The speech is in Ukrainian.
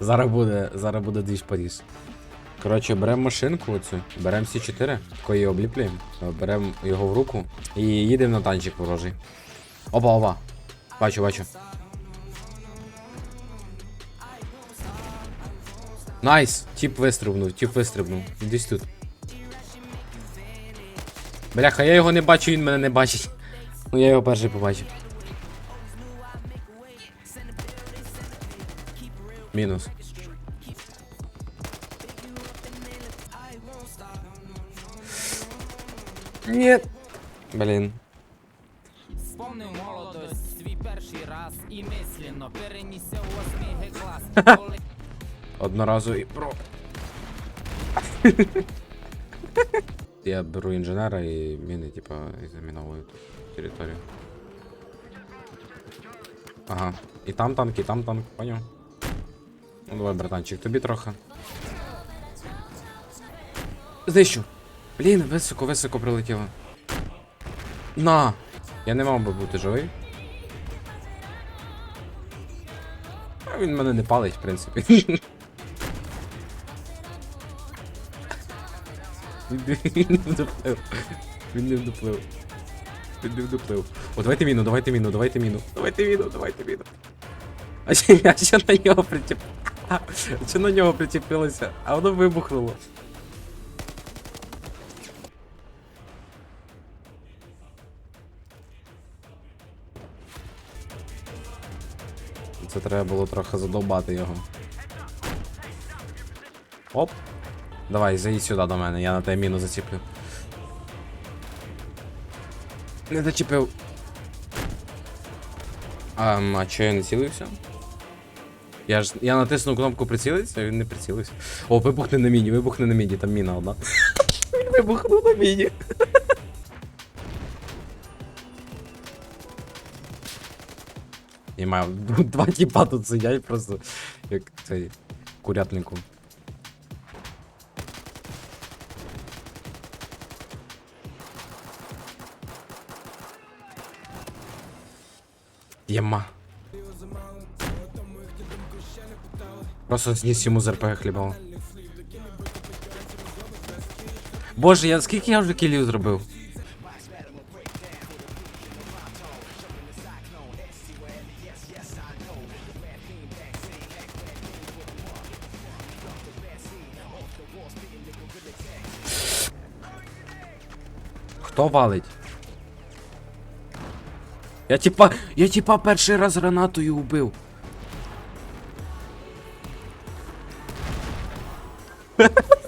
Зараз буде, зараз буде двіж Паріж. Коротше, беремо машинку оцю, беремо С4, такої обліплюємо, беремо його в руку і їдемо на танчик ворожий. Опа, опа. Бачу, бачу. Найс! Тіп вистрибнув, тіп вистрибнув. Десь тут. Бляха, я його не бачу, він мене не бачить. Ну я його перший побачив. Мінус. Нет. Блін. Вспомнив молодость, свій перший раз і мисленно перенісся у восьмий клас. Коли Одноразовий про. Я беру інженера і міни, типа, заміновую тут Територію. Ага. І там танк, і там танк, поняв? Ну давай, братанчик, тобі трохи. Знищу. Блін, високо, високо прилетіло. На! Я не мав би бути живий. А він мене не палить, в принципі. Він не вдоплив. Він не вдоплив. Він не вдоплив. О, давайте міну, давайте міну, давайте міну. Давайте міну, давайте міну. А ще, а що на нього причеп... А що на нього причепилося? А воно вибухнуло. Це треба було трохи задовбати його. Оп. Давай, заїдь сюди до мене, я на тебе міну зачеплю. Не зачепив. А, а чого я не цілився? Я ж я натиснув кнопку прицілитися, а він не прицілився. О, вибухне на міні, вибухне на міні, там міна одна. Він вибухнув на міні. Маю два тіпа тут сидять просто як цей курятнику. Єма. Просто зніс йому з РПГ хлібало. Боже, я скільки я вже кілів зробив? Хто валить? Я типа. Я типа перший раз гранатою убив.